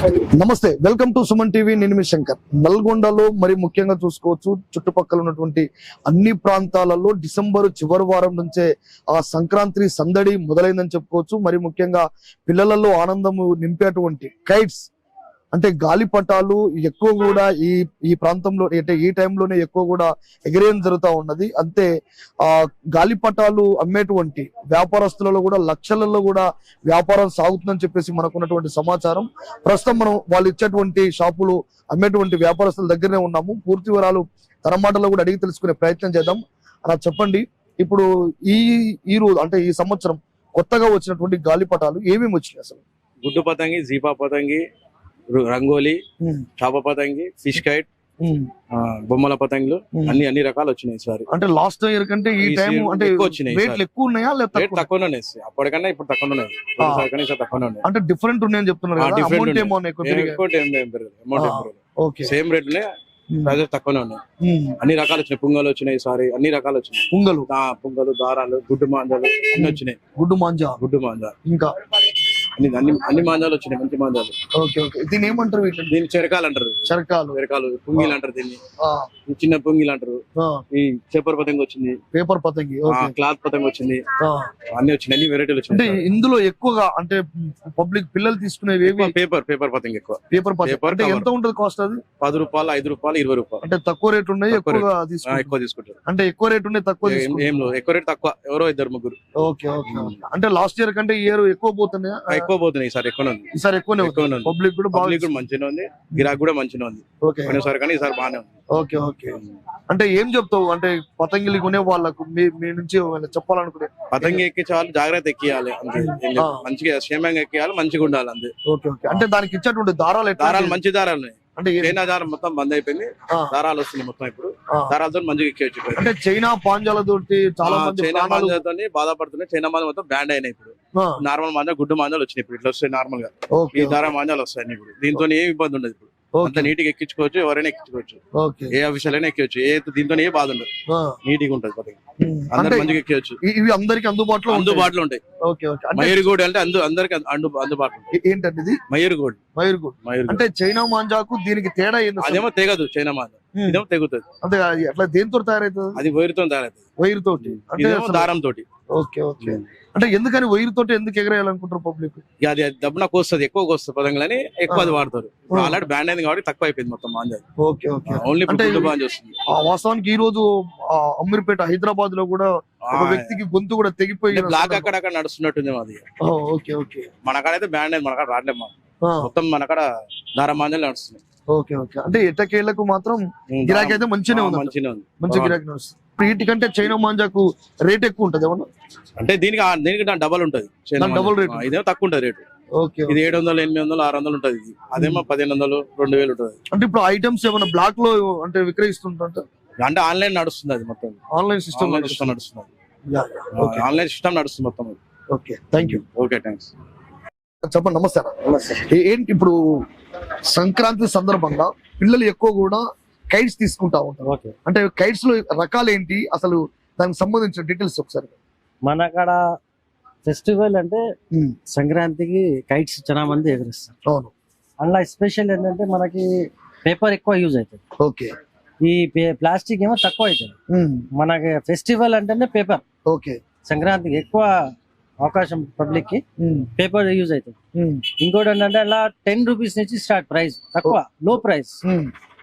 నమస్తే welcome to Suman TV నేను మీ శంకర్. నల్గొండలో మరి ముఖ్యంగా చూసుకోవచ్చు చుట్టుపక్కల ఉన్నటువంటి అన్ని ప్రాంతాలలో డిసెంబర్ చివరి వారం నుంచే ఆ సంక్రాంతి సందడి మొదలైందని చెప్పుకోవచ్చు. మరి ముఖ్యంగా పిల్లలలో ఆనందము నింపేటువంటి కైట్స్ అంటే గాలిపటాలు ఎక్కువ కూడా ఈ ఈ ప్రాంతంలో అంటే ఈ టైంలోనే ఎక్కువ కూడా ఎగిరేయడం జరుగుతూ ఉన్నది. అంతే ఆ గాలిపటాలు అమ్మేటువంటి వ్యాపారస్తులలో కూడా లక్షలలో కూడా వ్యాపారం సాగుతుందని చెప్పేసి మనకున్నటువంటి సమాచారం. ప్రస్తుతం మనం వాళ్ళు ఇచ్చేటువంటి షాపులు అమ్మేటువంటి వ్యాపారస్తుల దగ్గరనే ఉన్నాము. పూర్తి వివరాలు తన మాటలో కూడా అడిగి తెలుసుకునే ప్రయత్నం చేద్దాం. అలా చెప్పండి. ఇప్పుడు ఈ ఈ రోజు అంటే ఈ సంవత్సరం కొత్తగా వచ్చినటువంటి గాలిపటాలు ఏమేమి వచ్చినాయి అసలు? గుడ్డు పతంగి జీపా పతంగి రంగోలి చేప పతంగి ఫిష్ కైట్ ఆ, బొమ్మల పతంగులు. అన్ని అన్ని రకాలు వచ్చినాయి సార్ అంటే లాస్ట్ ఇయర్ కంటే ఈ టైం అంటే ఎక్కువ వచ్చినాయి రేట్లు. ఎక్కువ ఉన్నాయా లేదా రేట్ తక్కువ తక్కువనే ఉన్నాయి సార్. అప్పటికన్నా ఇప్పుడు తక్కువ ఉన్నాయి. ఈసారి తక్కువనే ఉన్నాయి. అంటే డిఫరెంట్ ఉన్నాయని చెప్తున్నారు different అమౌంట్ ఏం సేమ్ రేట్లే. ప్రైజెస్ తక్కువనే ఉన్నాయి. ఉమ్. అన్ని రకాలు వచ్చినాయి. పుంగలు వచ్చినాయి సారీ అన్ని రకాలు వచ్చినాయి. పుంగలు? పుంగలు దారాలు గుడ్డు మాంజాలు అన్ని వచ్చినాయి. గుడ్డు మాంజా? గుడ్డు మాంజా. ఇంకా? అన్ని అన్ని అన్ని మాంజాలు వచ్చినాయి మంచి మాంజాలు ఓకే ఓకే. దీని ఏమంటారు వీటిని? దీన్ని చెరకాలు అంటారు చరకాలు. చెరకాలు పుంగిలు అంటారు దీన్ని. ఆ, ఈ చిన్న పుంగిలు అంటారు ఆ, ఈ చేపర్ పతంగి వచ్చింది. పేపర్ పతంగి ఓకే. క్లాత్ పతంగి వచ్చింది. ఆ. అన్ని వచ్చినాయి అన్ని వెరైటీలు అంటే వచ్చినాయి. ఇందులో ఎక్కువగా అంటే పబ్లిక్ పిల్లలు తీసుకునేవి ఏవి? ఎక్కువ పేపర్ పేపర్ పతంగి ఎక్కువ. పేపర్ పతంగి. Paper అంటే cover. ఎంత ఉంటుంది కాస్ట్ అది? పది రూపాయలు ఐదు రూపాయలు ఇరవై రూపాయలు. అంటే తక్కువ రేట్ ఉన్నాయి తక్కువ ఎక్కువగా ఆ, తీసుకుంటారు. ఎక్కువ తీసుకుంటారు. అంటే ఎక్కువ రేట్ ఉన్నాయి తక్కువ ఏం- తీసుకుంటారు. ఏం లేదు ఎక్కువ రేట్ తక్కువ. ఎవరో ఇద్దరు ముగ్గురు. Okay okay. అంటే లాస్ట్ ఇయర్ కంటే ఇయర్ ఎక్కువ పోతున్నాయా? ఆ, ఎక్కువ పోతున్నాయి ఈసారి ఎక్కువ ఉంది. ఈసారి ఎక్కువనే ఎక్కువనే ఉంది. పబ్లిక్ కూడా బాగా పబ్లిక్ కూడా మంచిగా ఉంది. గిరాక్ కూడా మంచిగా ఉంది. ఓకే పోయినసారి కానీ ఈసారి బాగానే ఉంది. ఓకే ఓకే అంటే ఏం చెప్తావు? అంటే పతంగిలు కొనే వాళ్ళకు మీ మీ నుంచి ఏమైనా చెప్పాలనుకునే పతంగి ఎక్కించే వాళ్ళు జాగ్రత్త ఎక్కియాలి అంతే. ఏం లేదు. ఆ. మంచిగా క్షేమంగా ఎక్కియాలి మంచిగా ఉండాలి అంతే. ఓకే ఓకే అంటే దానికి ఇచ్చేటువంటి దారాలు ఎట్లా దారాలు మంచి దారాలు ఉన్నాయి. అంటే చైనా దారం మొత్తం బంద్ అయిపోయింది. దారాలు మొత్తం ఇప్పుడు. దారాలతో మంచిగా. అంటే చైనా పాంజాలతోటి చాలా చైనా బాధపడుతున్నాయి. చైనా మాంజా మొత్తం బ్యాండ్ అయినాయి ఇప్పుడు. నార్మల్ మాంజా గుడ్డు మాంజాలు వచ్చినాయి ఇప్పుడు. ఇట్లా వస్తాయి నార్మల్గా ఈ దారా మాంజాలు వస్తాయి ఇప్పుడు. దీంతో ఏం ఇబ్బంది ఉండదు ఇప్పుడు. అంత ఓకే. నీట్గా ఎక్కించుకోవచ్చు ఎవరైనా ఎక్కించుకోవచ్చు. ఏ ఆఫీసులైనా ఎక్కివచ్చు. ఏ దీంతో ఏ బాధ ఉండదు. ఆ, నీట్గా ఉంటుంది పతంగి ఉమ్. అందరు అంటే మంచిగా ఎక్కివచ్చు. ఇవి అందరికి అందుబాటులో. అందుబాటులో ఉంటాయి. మయూర్గూడ్ అంటే అందు అందరికి అందు అందుబాటులో ఏంటంటే మయూర్గూడ్ మయూర్గుడ్ మయూర్గూడ్ అంటే చైనా మాంజాకు దీనికి తేడా? అదేమో తెగదు చైనా మాంజా. ఇదేమో తెగుతుంది. అంటే అది ఎట్లా దేనితో తయారవుతుంది అది వైరుతో తయారవుతుంది వైర్ తోటి అంటే దారం తోటి ఓకే ఓకే. అంటే ఎందుకని వైర్ తోటి ఎందుకు ఎగరేయాలనుకుంటారు పబ్లిక్? అది దబ్బున కోస్తుంది ఎక్కువ కోస్తుంది పతంగులని ఎక్కువ అది వాడతారు. ఆల్రెడీ బ్యాండ్ అయింది కాబట్టి తక్కువ అయిపోయింది మొత్తం మాంజా. Okay okay. ఓన్లీ మాంజా వస్తుంది వాస్తవానికి ఈ రోజు అమీర్పేట హైదరాబాద్లో కూడా ఒక వ్యక్తికి గొంతు కూడా తెగిపోయి బ్లాక్ అక్కడక్కడ నడుస్తున్నట్టుంది అది ఓ, ఓకే ఓకే. మన కాడ అయితే బ్యాండ్ అయింది మన కాడ. ఆ, మొత్తం మన కాడ దారం మాంజాలు నడుస్తున్నాయి. Okay okay. అంటే ఎట్టకేళ్ళకు మాత్రం గిరాకీ అయితే మంచిగానే ఉంది మంచిగా ఉంది. మంచి గిరాకీ నడుస్తుంది వీటికంటే చైనా మాంజాకు రేట్ ఎక్కువ ఉంటది ఏమన్నా? అంటే దీనికి దీనికి దాని డబల్ ఉంటది. rate ఆ, ఇదేమో తక్కువ ఉంటది రేటు. ఓకే ఇది ఏడు వందలు ఎనిమిది వందలు ఆరు వందలు ఉంటది ఇది. అదేమో పదిహేను వందలు రెండు వేలు ఉంటది. అంటే ఇప్పుడు ఐటమ్స్ ఏమైనా బ్లాక్లో అంటే విక్రయిస్తుంటారంట అంటే ఆన్లైన్ నడుస్తుంది అది మొత్తం. ఆన్లైన్ సిస్టమ్ నడుస్తుంది. ఆన్లైన్ సిస్టమ్ నడుస్తుంది మొత్తం. Okay thank you okay thanks చెప్పండి నమస్తే. ఏ- ఏంటి ఇప్పుడు సంక్రాంతి సందర్భంగా పిల్లలు ఎక్కువ కూడా కైట్స్ తీసుకుంటా ఉంటారు. ఓకే. అంటే కైట్స్లో రకాలు ఏంటి? అసలు దానికి సంబంధించిన డీటెయిల్స్ ఒకసారి. మన కాడ ఫెస్టివల్ అంటే సంక్రాంతికి కైట్స్ చాలా మంది ఎగరేస్తారు. అవును. అందులో స్పెషల్ ఏంటంటే మనకి పేపర్ ఎక్కువ యూజ్ అవుతుంది. ఓకే. ఈ ప్లాస్టిక్ ఏమో తక్కువ అవుతుంది. మనకి ఫెస్టివల్ అంటేనే పేపర్ ఓకే. సంక్రాంతికి ఎక్కువ అవకాశం పబ్లిక్కి. పేపర్ యూజ్ అవుతుంది ఇంకోటి ఏంటంటే అలా టెన్ రూపీస్ నుంచి స్టార్ట్ ప్రైస్ తక్కువ low price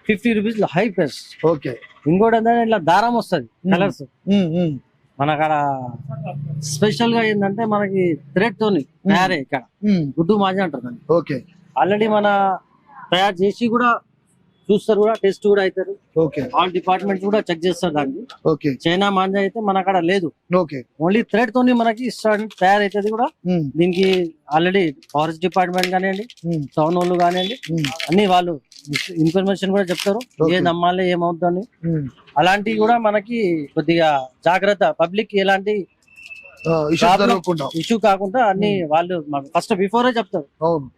fifty rupees high price okay. ఇంకోటి ఏంటంటే ఇలా దారం వస్తుంది కలర్స్ ఉమ్, ఉమ్, మన అక్కడ స్పెషల్గా ఏంటంటే మనకి థ్రెడ్ తోని తయారై ఇక్కడ గుడ్డు మాజీ అంటారు. ఓకే. ఆల్రెడీ మన తయారు చేసి కూడా చూస్తారు కూడా టెస్ట్ కూడా అవుతారు ఓకే. ఆల్ డిపార్ట్మెంట్ కూడా చెక్ చేస్తారు దాన్ని. ఓకే. చైనా మాంజా అయితే మన అక్కడ లేదు. ఓకే. ఓన్లీ థ్రెడ్ తోని మనకి తయారైతుంది కూడా దీనికి ఆల్రెడీ ఫారెస్ట్ డిపార్ట్మెంట్ కానివ్వండి టౌన్ వాళ్ళు కానివ్వండి అన్ని వాళ్ళు ఇన్ఫర్మేషన్ కూడా చెప్తారు. ఏది నమ్మాలి ఏమవుతుందని ఉమ్. అలాంటివి కూడా మనకి కొద్దిగా జాగ్రత్త. పబ్లిక్ ఎలాంటి ఇష్యూ కాకుండా అన్ని వాళ్ళు మాకు ఫస్ట్ బిఫోరే చెప్తారు.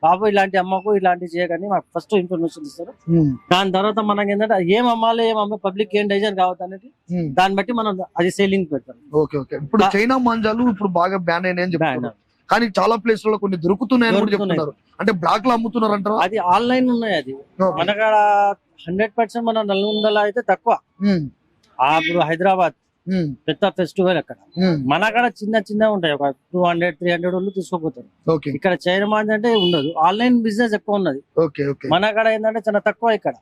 బాబు ఇలాంటి అమ్మకు ఇలాంటి చేయకని మాకు ఫస్ట్ ఇన్ఫర్మేషన్ ఇస్తారు. ఉమ్, దాని తర్వాత మనకి ఏంటంటే ఏం అమ్మాలి ఏం అమ్మాలి పబ్లిక్ ఏం డైజన్ కావద్దు అనేది ఉమ్, దాన్ని బట్టి మనం అది సేలింగ్ పెడతాం. Okay okay. ఇప్పుడు చైనా మాంజాలు ఇప్పుడు బాగా బ్యాన్ అయినాయని చెప్తారు కానీ చాలా ప్లేస్లలో కొన్ని దొరుకుతున్నాయని కూడా దొరుకుతున్నాయి. చెప్తున్నారు. అంటే బ్లాక్లో అమ్ముతున్నారు అంటారా? అది ఆన్లైన్ ఉన్నాయి అది. మన కాడ హండ్రెడ్ పర్సెంట్ మన నల్గొండలో అయితే తక్కువ. ఇప్పుడు హైదరాబాద్ పెద్ద ఫెస్టివల్ అక్కడ. మన కాడ చిన్న చిన్న ఉంటాయి. ఒక టూ హండ్రెడ్ త్రీ హండ్రెడ్ వాళ్ళు తీసుకోపోతారు. ఇక్కడ చైనా మాంజ్ అంటే ఉండదు. ఆన్లైన్ బిజినెస్ ఎక్కువ ఉన్నది. మన కాడ ఏంటంటే చాలా తక్కువ ఇక్కడ.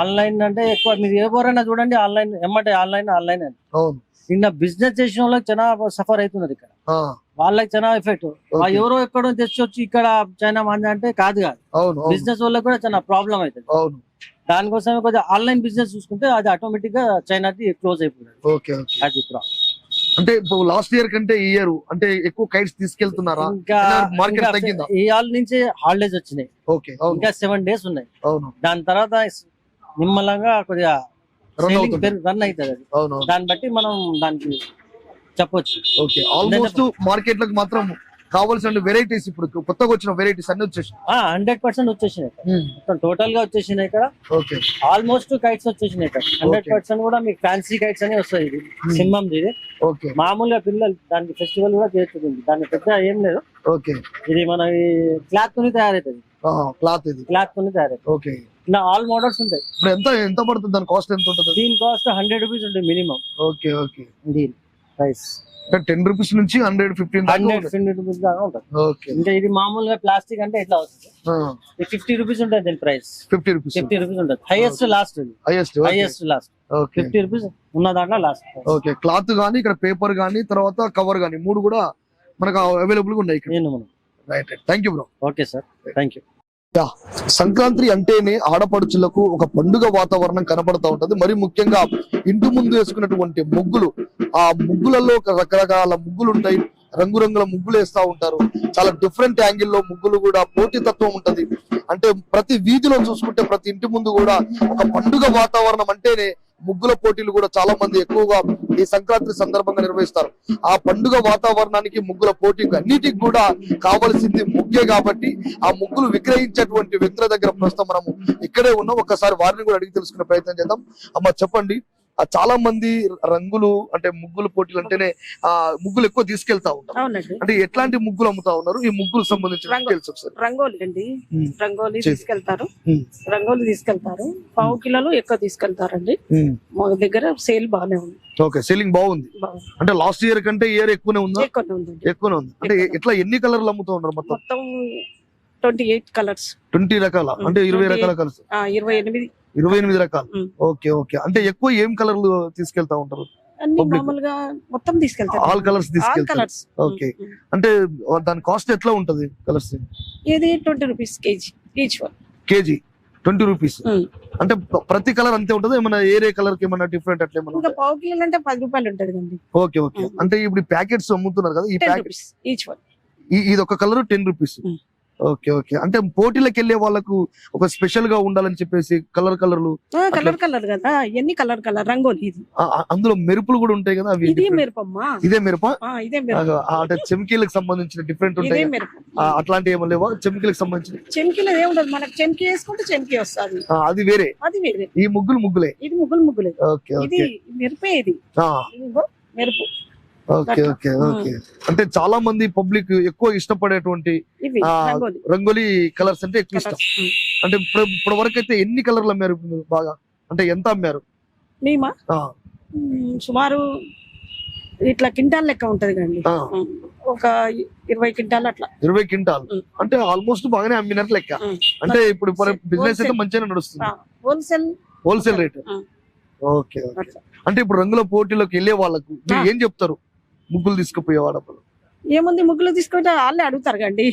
ఆన్లైన్ అంటే ఎక్కువ. మీరు ఎవరైనా చూడండి ఆన్లైన్ ఎమ్మటే ఆన్లైన్ ఆన్లైన్ అని. నిన్న బిజినెస్ చేసిన వాళ్ళకి చాలా సఫర్ అవుతున్నది ఇక్కడ. వాళ్ళకి చాలా ఎఫెక్ట్. ఎవరో ఎక్కడో తెచ్చొచ్చి ఇక్కడ చైనా మాంజ అంటే కాదు కాదు. బిజినెస్ వాళ్ళకి కూడా చాలా ప్రాబ్లం అవుతుంది. అవును. దానికోసమే కొద్దిగా ఆన్లైన్ బిజినెస్ చూసుకుంటే అది ఆటోమేటిక్గా చైనాకి క్లోజ్ అయిపోతుంది. అది అంటే ఇప్పుడు లాస్ట్ ఇయర్ కంటే ఈ ఇయర్ అంటే ఎక్కువ కైట్స్ తీసుకెళ్తున్నారా? ఇంకా మార్కెట్ తగ్గిందా? ఈ ఆల్ నుంచి హాలిడేస్ వచ్చినాయి. ఓకే ఇంకా సెవెన్ డేస్ ఉన్నాయి. అవును. దాని తర్వాత నిమ్మలంగా కొద్దిగా రన్ అవుతుంది రన్ అవుతుంది అది. అవును అవును. దాన్ని బట్టి మనం దానికి చెప్పొచ్చు. ఓకే ఆల్మోస్ట్ మార్కెట్లకు మాత్రం కావాల్సిన వెరైటీస్ ఇప్పుడు కొత్తగా వచ్చిన వెరైటీస్ అన్ని వచ్చేసి హండ్రెడ్ పర్సెంట్ వచ్చేసినాయి మొత్తం టోటల్గా వచ్చేసినాయి ఇక్కడ. ఓకే. ఆల్మోస్ట్ కైట్స్ వచ్చేసినాయి ఇక్కడ. హండ్రెడ్ పర్సెంట్ కూడా మీకు ఫ్యాన్సీ కైట్స్ అని వస్తాయి ఇది. సింహం ఇది. ఓకే. మామూలుగా పిల్లలు దానికి ఫెస్టివల్ కూడా చేస్తుంది. దాని పెద్ద ఏం లేదు. ఓకే. ఇది మన క్లాత్ తోని తయారవుతుంది క్లాత్ ఇది. క్లాత్ తోని తయారవుతుంది ఓకే. ఇలా ఆల్ మోడల్స్ ఉంటాయి. ఇప్పుడు ఎంత ఎంత పడుతుంది? దాని కాస్ట్ ఎంత ఉంటుంది? దీని కాస్ట్ హండ్రెడ్ రూపీస్ ఉంటుంది మినిమం ఓకే ఓకే. దీని. ప్రైస్ టెన్ రూపీస్ నుంచి hundred fifteen hundred fifty rupees దాకా ఉంటుంది ఓకే ఇంకా ఇది మామూలుగా ప్లాస్టిక్ అంటే ఎట్లా అవుతుంది? ఫిఫ్టీ రూపీస్ ఉంటుంది దీని price fifty rupees fifty rupees ఉంటుంది. హైయెస్ట్ లాస్ట్ ఇది. Highest highest last fifty rupees ఉన్న దాంట్లో లాస్ట్ ఓకే క్లాత్ గానీ ఇక్కడ పేపర్ గానీ తర్వాత కవర్ గానీ మూడు కూడా మనకు అవైలబుల్గా ఉన్నాయి ఇక్కడ. నేను మనం. Right right thank you bro okay sir thank you Sankranti అంటేనే ఆడపడుచులకు ఒక పండుగ వాతావరణం కనబడతా ఉంటది. మరి ముఖ్యంగా ఇంటి ముందు వేసుకున్నటువంటి ముగ్గులు ఆ ముగ్గులలో ఒక రకరకాల ముగ్గులు ఉంటాయి. రంగురంగుల ముగ్గులు వేస్తా ఉంటారు. చాలా డిఫరెంట్ యాంగిల్లో ముగ్గులు కూడా పోటీతత్వం ఉంటది. అంటే ప్రతి వీధిలో చూసుకుంటే ప్రతి ఇంటి ముందు కూడా ఒక పండుగ వాతావరణం అంటేనే ముగ్గుల పోటీలు కూడా చాలా మంది ఎక్కువగా ఈ సంక్రాంతి సందర్భంగా నిర్వహిస్తారు. ఆ పండుగ వాతావరణానికి ముగ్గుల పోటీకి అన్నిటికి కూడా కావలసింది ముగ్గే కాబట్టి ఆ ముగ్గులు విక్రయించేటువంటి వ్యక్తుల దగ్గర ప్రస్తుతం మనము ఇక్కడే ఉన్నాం. ఒక్కసారి వారిని కూడా అడిగి తెలుసుకునే ప్రయత్నం చేద్దాం. అమ్మ చెప్పండి. చాలా మంది రంగులు అంటే ముగ్గుల పోటీలు అంటేనే ఆ ముగ్గులు ఎక్కువ తీసుకెళ్తా ఉంటారు. అవునండి. అంటే ఎట్లాంటి ముగ్గులు అమ్ముతా ఉన్నారు? ఈ ముగ్గులు సంబంధించిన రంగు- తెలుసు ఒకసారి. రంగోలి అండి. ఉమ్. రంగోలి చేసి. తీసుకెళ్తారు. ఉమ్. రంగోలి తీసుకెళ్తారు. పావు కిలోలు ఎక్కువ తీసుకెళ్తారండి. మా దగ్గర సేల్ బాగానే ఉంది. ఓకే సెల్లింగ్ బాగుంది. అంటే లాస్ట్ ఇయర్ కంటే ఇయర్ ఎక్కువనే ఉందా? ఎక్కువనే ఉందండి. ఎక్కువనే ఉంది. అంటే ఎట్లా ఎన్ని కలర్లు అమ్ముతా ఉన్నారు మొత్తం? మొత్తం ట్వంటీ ఎయిట్ కలర్స్. ట్వంటీ రకాల. అంటే ఇరవై 28 రకాల కలర్స్. ఇరవై ఎనిమిది ఇరవై ఎనిమిది రకాలు. Okay okay. అంటే ఎక్కువ ఏం కలర్లు తీసుకెళ్తా ఉంటారు? అన్ని Public. మామూలుగా మొత్తం తీసుకెళ్తారు ఆల్ కలర్స్ తీసుకెళ్తారు కలర్స్ ఓకే. అంటే దాని కాస్ట్ ఎట్లా ఉంటది కలర్స్ ఇది twenty rupees kg. Each one. Kg. Twenty rupees. అంటే ప్ర- ప్రతి కలర్ అంతే ఉంటది? ఏమన్నా ఏరే కలర్కి ఏమన్నా డిఫరెంట్ అట్లా ఏమన్నా ఇంకా పావు కిలో అంటే పది రూపాయలు ఉంటది అండి ఓకే ఓకే. అంటే ఇప్పుడు ప్యాకెట్స్ అమ్ముతున్నారు కదా ఈ ten packet rupees. Each one. ఇది ఒక colour ten rupees. Okay okay. అంటే పోటీలకు వెళ్ళే వాళ్ళకు ఒక స్పెషల్గా ఉండాలని చెప్పేసి కలర్ కలర్లు కలర్ కలర్ కదా. ఎన్ని కలర్ కలర్ రంగోలి ఇది. అందులో మెరుపులు కూడా ఉంటాయి కదా అవి ఇది different. మిరపమ్మా? ఇదే మిరప? ఇదే మిరప. అంటే చెమ్కీలకు సంబంధించిన డిఫరెంట్ ఉంటాయి అట్లాంటి ఏమో లేవా? చెమ్కీలకు సంబంధించిన? చెంకిలో ఏముండదు మనకు చెంకి వేసుకుంటే చెంకి వస్తుంది. అది వేరే. అది వేరే. ఈ ముగ్గులు ముగ్గులే. ఇది ముగ్గులు ముగ్గులే. ఓకే ఇది మిరపే ఇది. మెరుపు. Okay okay okay. అంటే చాలా మంది పబ్లిక్ ఎక్కువ ఇష్టపడేటువంటి రంగోలి. కలర్స్ అంటే ఎక్కువ ఇష్టం. ఉమ్. అంటే ఇప్పుడు వరకు అయితే ఎన్ని కలర్లు అమ్మారు మీరు బాగా? అంటే ఎంత అమ్మారు? మేమా? ఉమ్, సుమారు ఇట్లా కింటాల్ లెక్క ఉంటది కండి ఒక ఇరవై క్వింటాల్ అట్లా. ఇరవై క్వింటాల్. అంటే ఆల్మోస్ట్ బాగానే అమ్మినట్లు లెక్క. అంటే ఇప్పుడు బిజినెస్ అయితే. మంచిగా నడుస్తుంది. Wholesale wholesale rate. ఓకే. అంటే ఇప్పుడు రంగుల పోటీలోకి వెళ్ళే వాళ్ళకు మీరు ఆ. ఏం చెప్తారు? ముగ్గులు తీసుకుపోయే వాళ్ళప్పుడు ఏముంది ముగ్గులు తీసుకుంటే వాళ్ళే అడుగుతారు కండి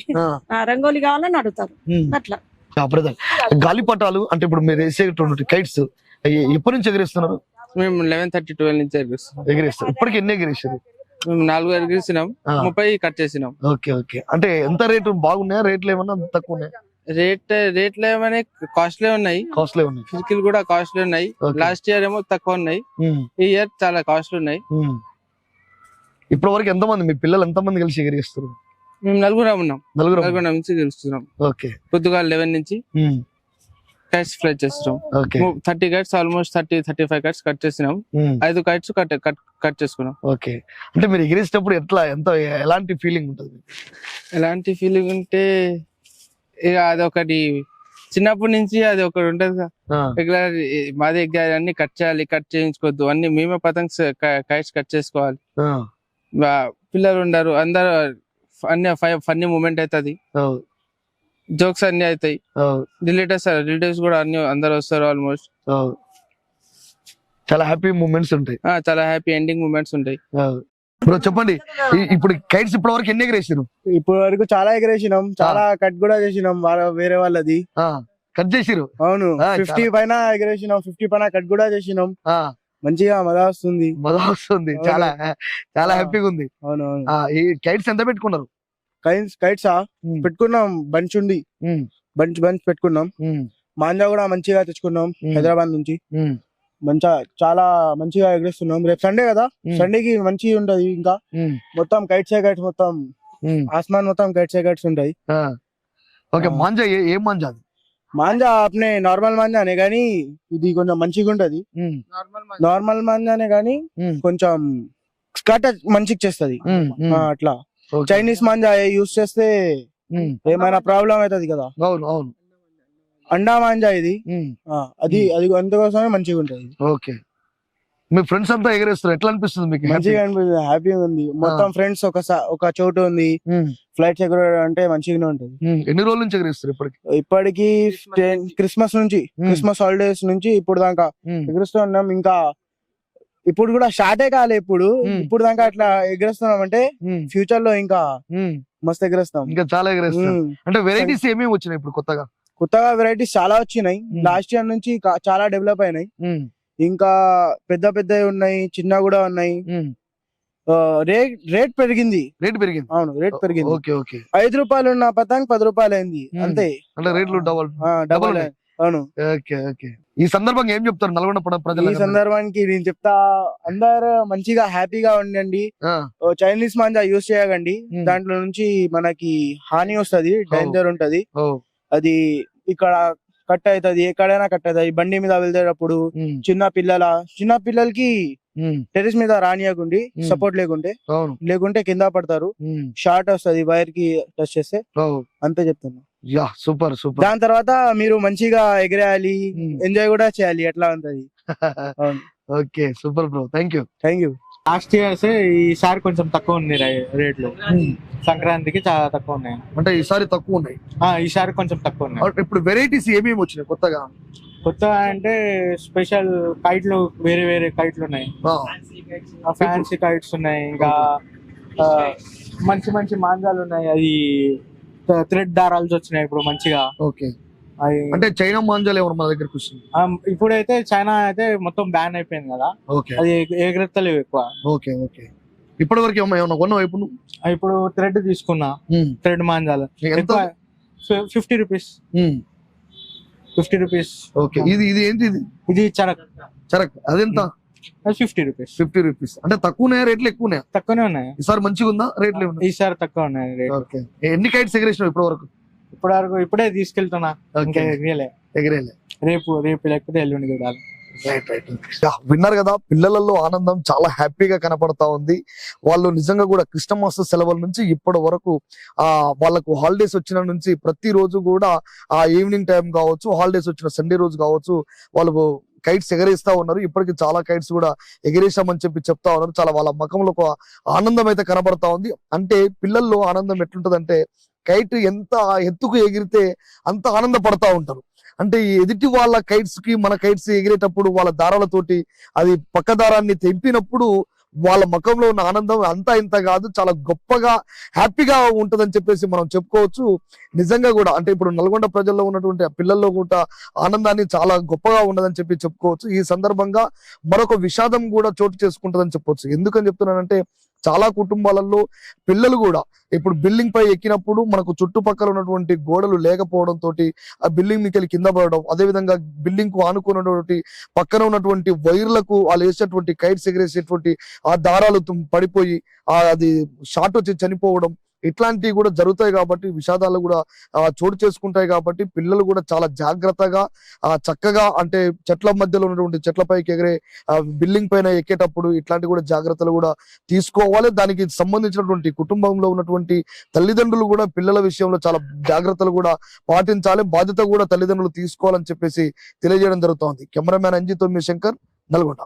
రంగోలి కావాలని అడుగుతారు. అట్లా. బ్రదర్ గాలిపటాలు అంటే ఇప్పుడు మీరు వేసేటువంటి కైట్స్ ఎప్పటి నుంచి ఎగిరేస్తున్నారు? మేము లెవెన్ థర్టీ ట్వెల్వ్ నుంచి ఎగిరిస్తాం ఎగిరేస్తారు. ఇప్పటికి ఎన్ని ఎగిరేసారు మేము నాలుగు ఎగిరిసినాం. ముప్పై కట్ చేసినాం. Okay okay. అంటే ఎంత రేటు? బాగున్నాయా? రేట్లు ఏమన్నా తక్కువ ఉన్నాయా రేట్ రేట్లు ఏమైనా కాస్ట్లీ ఉన్నాయి. కాస్ట్లీ ఉన్నాయి. ఫిజికల్ కూడా కాస్ట్లీ ఉన్నాయి. లాస్ట్ ఇయర్ ఏమో తక్కువ ఉన్నాయి. ఈ ఇయర్ చాలా కాస్ట్లీ ఉన్నాయి. ఇప్పటి వరకు ఎంతమంది మీ పిల్లలు ఎంతమంది కలిసి ఎగిరేస్తారు మేము నలుగురం ఉన్నాం. నలుగురు. నలుగురం నుంచి గెలుస్తున్నాం. ఓకే. పొద్దుగా లెవెన్ నుంచి. కట్స్ ఫ్లై చేస్తున్నాం. Thirty cuts almost thirty thirty five cuts cut చేసినాం ఐదు కట్స్ కట్ కట్ చేసుకున్నాం. ఓకే. అంటే మీరు ఎగిరేసేటప్పుడు ఎట్లా ఎంత ఎలాంటి ఫీలింగ్ ఉంటుంది? ఎలాంటి ఫీలింగ్ ఉంటే ఇక అదొకటి చిన్నప్పటి నుంచి అది ఒకటి ఉంటది రెగ్యులర్ మా దగ్గర అన్ని కట్ చేయాలి కట్ చేయించుకోవద్దు అన్ని మేమే పతంగ్స్ కైట్స్ కట్ చేసుకోవాలి. పిల్లలు ఉండరు. అందరు అన్ని ఫన్నీ మూమెంట్ అవుతుంది అవును, జోక్స్ అన్ని అవుతాయి అవును, రిలేటివ్స్ రిలేటివ్స్ కూడా అన్ని అందరు వస్తారు ఆల్మోస్ట్. అవును. చాలా హ్యాపీ మూమెంట్స్ ఉంటాయి. చాలా హ్యాపీ ఎండింగ్ మూమెంట్స్ ఉంటాయి. బ్రో చెప్పండి. ఇప్పుడు కైట్స్ ఇప్పటి వరకు ఎన్ని ఎగరేసారు ఇప్పటి వరకు చాలా ఎగరేసినాం. చాలా కట్ కూడా చేసినాం. వాళ్ళ- వేరే వాళ్ళది. కట్ చేసిరు అవును. ఫిఫ్టీ పైన ఎగరేసినాం. ఫిఫ్టీ పైన కట్ కూడా చేసినాం. ఆ, మంచిగా మజా వస్తుంది. మజా వస్తుంది. చాలా చాలా. హ్యాపీగా ఉంది. అవును అవును ఆ, ఈ కైట్స్ ఎంత పెట్టుకున్నారు? కైట్స్? కైట్సా పెట్టుకున్నాం. బంచ్ ఉంది బంచ్ బంచ్ పెట్టుకున్నాం. మాంజా కూడా మంచిగా తెచ్చుకున్నాం హైదరాబాద్ నుంచి. మంచిగా చాలా మంచిగా ఎగరేస్తున్నాం. రేపు సండే కదా? సండేకి మంచిగా ఉంటది ఇంకా. మొత్తం కైట్స్ కైట్స్ మొత్తం. ఆస్మాన్ మొత్తం కైట్స్ కైట్స్ ఉంటాయి. ఓకే. మాంజా ఏ- ఏం మాంజా అది? మాంజా అప్నే నార్మల్ మాంజానే కానీ ఇది కొంచెం మంచిగా ఉంటది. నార్మల్ మాంజానే కానీ కొంచెం స్కర్ట్ మంచిగా చేస్తది. అట్లా. చైనీస్ మాంజా యూస్ చేస్తే ఏమైనా ప్రాబ్లం అవుతది కదా. అవును అవును. అండా మాంజా ఇది. అది అది అందుకోసమే మంచిగా ఉంటది. ఓకే. మీ ఫ్రెండ్స్ అంతా ఎగరేస్తారు ఎట్లా అనిపిస్తుంది మీకు? మంచిగా అనిపిస్తుంది. హ్యాపీగా ఉంది. మొత్తం ఫ్రెండ్స్ ఒక ఒక చోటు ఉంది. ఫ్లైట్స్ ఎగరడం అంటే మంచిగానే ఉంటది. ఉమ్, ఎన్ని రోజుల నుంచి ఎగరేస్తారు ఇప్పటికి? ఇప్పటికి క్రిస్మస్ నుంచి. క్రిస్మస్ హాలిడేస్ నుంచి ఇప్పుడు దాకా ఎగురుస్తూ ఉన్నాం. ఇంకా ఇప్పుడు కూడా స్టార్టే కాలే ఇప్పుడు. ఇప్పుడు దాకా అట్లా ఎగురుస్తున్నాం అంటే ఫ్యూచర్లో ఇంకా మస్తు ఎగురేస్తాం. ఇంకా చాలా ఎగరేస్తారు ఉమ్. అంటే వెరైటీస్ ఏమేమి వచ్చినాయి ఇప్పుడు కొత్తగా? కొత్తగా వెరైటీస్ చాలా వచ్చినాయి. లాస్ట్ ఇయర్ నుంచి చాలా డెవలప్ అయినాయి. ఇంకా పెద్ద పెద్దవి ఉన్నాయి చిన్న కూడా ఉన్నాయి. రేట్ రేట్ పెరిగింది. రేట్ పెరిగింది? అవును రేట్ పెరిగింది. Okay okay. ఐదు రూపాయలు ఉన్న పతంగ్ పది రూపాయలు అయింది. అంతే. అంటే రేట్లు డబల్ డబల్. అవును. Okay okay. ఈ సందర్భంగా ఏం చెప్తారు నల్గొండ ప్ర- ఈ సందర్భానికి నేను చెప్తా అందరు మంచిగా హ్యాపీగా ఉండండి. చైనీస్ మాంజా యూస్ చేయకండి. దాంట్లో నుంచి మనకి హాని వస్తది డేంజర్ ఉంటది. అది ఇక్కడ కట్ అవుతది ఎక్కడైనా కట్ అవుతుంది బండి మీద వెళ్తేటప్పుడు చిన్న పిల్లల చిన్న పిల్లలకి టెరెస్ మీద రానియకుండి. సపోర్ట్ లేకుంటే లేకుంటే కింద పడతారు షార్ట్ వస్తది వైర్కి టచ్ చేస్తే. అంతే చెప్తున్నా. Yeah super super. దాని తర్వాత మీరు మంచిగా ఎగిరేయాలి. ఎంజాయ్ కూడా చేయాలి ఎట్లా ఉంటది. Okay super bro thank you thank you last years ఈసారి కొంచెం తక్కువ ఉంది రేట్లు. సంక్రాంతికి చాలా తక్కువ ఉన్నాయి. అంటే ఈసారి తక్కువ ఉన్నాయి. ఆ, ఈసారి కొంచెం తక్కువ ఉన్నాయి. ఇప్పుడు వెరైటీస్ ఏమేమి వచ్చినాయి కొత్తగా? కొత్త అంటే స్పెషల్ కైట్లు వేరే వేరే కైట్లు ఉన్నాయి. ఆ, ఫ్యాన్సీ కైట్స్ ఉన్నాయి. ఇంకా ఆ, మంచి మంచి మాంజాలు ఉన్నాయి. అది థ్రెడ్ దారాలు వచ్చినాయి ఇప్పుడు మంచిగా. ఓకే. అంటే చైనా మాంజాలు ఏమన్నా మన దగ్గరకు వస్తుంది ఇప్పుడైతే చైనా అయితే మొత్తం బ్యాన్ అయిపోయింది కదా. ఓకే. అది ఎగరెత్తలేవు ఎక్కువ. Okay okay. ఇప్పటి వరకు ఏమన్నా ఏమన్నా కొన్నావు ఇప్పుడు? ఇప్పుడు థ్రెడ్ తీసుకున్నా. థ్రెడ్ మాంజాలు. ఎంత? Fifty rupees fifty rupees okay. ఇది ఇది ఏంటి ఇది? ఇది చరక్. చరక్. అదెంత? ఫిఫ్టీ రూపీస్ ఫిఫ్టీ రూపీస్ అంటే తక్కువ ఉన్నాయా రేట్లు ఎక్కువ ఉన్నాయా తక్కువనే ఉన్నాయి. ఈసారి మంచిగా ఉందా రేట్లు ఈసారి తక్కువ ఉన్నాయి ఎన్ని కైట్స్ ఎగరేసినావు ఇప్పటి వరకు ఇప్పుడు వరకు ఇప్పుడే తీసుకెళ్తున్నా. ఇంకా ఎగరేలే. ఎగరేలే. రేపు రేపు లేకపోతే ఎల్లుండి చూడాలి విన్నారు కదా పిల్లలలో ఆనందం చాలా హ్యాపీగా కనపడతా ఉంది. వాళ్ళు నిజంగా కూడా క్రిస్టమస్ సెలవుల నుంచి ఇప్పటి వరకు ఆ వాళ్ళకు హాలిడేస్ వచ్చిన నుంచి ప్రతి రోజు కూడా ఆ ఈవినింగ్ టైం కావచ్చు హాలిడేస్ వచ్చిన సండే రోజు కావచ్చు వాళ్ళు కైట్స్ ఎగరేస్తా ఉన్నారు. ఇప్పటికి చాలా కైట్స్ కూడా ఎగరేసామని చెప్పి చెప్తా ఉన్నారు. చాలా వాళ్ళ ముఖంలో ఒక ఆనందం అయితే కనబడతా ఉంది. అంటే పిల్లల్లో ఆనందం ఎట్లుంటదంటే కైట్ ఎంత ఎత్తుకు ఎగిరితే అంత ఆనందపడతా ఉంటారు. అంటే ఎదుటి వాళ్ళ కైట్స్కి మన కైట్స్ ఎగిరేటప్పుడు వాళ్ళ దారాలతోటి అది పక్క దారాన్ని తెంపినప్పుడు వాళ్ళ ముఖంలో ఉన్న ఆనందం అంతా ఇంత కాదు చాలా గొప్పగా హ్యాపీగా ఉంటదని చెప్పేసి మనం చెప్పుకోవచ్చు. నిజంగా కూడా అంటే ఇప్పుడు నల్గొండ ప్రజల్లో ఉన్నటువంటి ఆ పిల్లల్లో కూడా ఆనందాన్ని చాలా గొప్పగా ఉన్నదని చెప్పి చెప్పుకోవచ్చు. ఈ సందర్భంగా మరొక విషాదం కూడా చోటు చేసుకుంటుందని చెప్పొచ్చు. ఎందుకని చెప్తున్నానంటే చాలా కుటుంబాలలో పిల్లలు కూడా ఇప్పుడు బిల్డింగ్ పై ఎక్కినప్పుడు మనకు చుట్టుపక్కల ఉన్నటువంటి గోడలు లేకపోవడం తోటి ఆ బిల్డింగ్ మీకు కింద పడడం అదే విధంగా బిల్డింగ్కు ఆనుకున్నటువంటి పక్కన ఉన్నటువంటి వైర్లకు వాళ్ళు వేసేటువంటి కైట్స్ ఎగరేసేటువంటి ఆ దారాలు తుమ్ పడిపోయి ఆ అది షార్ట్ వచ్చి చనిపోవడం ఇట్లాంటివి కూడా జరుగుతాయి కాబట్టి విషాదాలు కూడా చోటు చేసుకుంటాయి కాబట్టి పిల్లలు కూడా చాలా జాగ్రత్తగా చక్కగా అంటే చెట్ల మధ్యలో ఉన్నటువంటి చెట్లపైకి ఎగిరే బిల్డింగ్ పైన ఎక్కేటప్పుడు ఇట్లాంటి కూడా జాగ్రత్తలు కూడా తీసుకోవాలి. దానికి సంబంధించినటువంటి కుటుంబంలో ఉన్నటువంటి తల్లిదండ్రులు కూడా పిల్లల విషయంలో చాలా జాగ్రత్తలు కూడా పాటించాలి. బాధ్యత కూడా తల్లిదండ్రులు తీసుకోవాలని చెప్పేసి తెలియజేయడం జరుగుతోంది. కెమెరామ్యాన్ అంజిత్ శంకర్ నల్గొండ.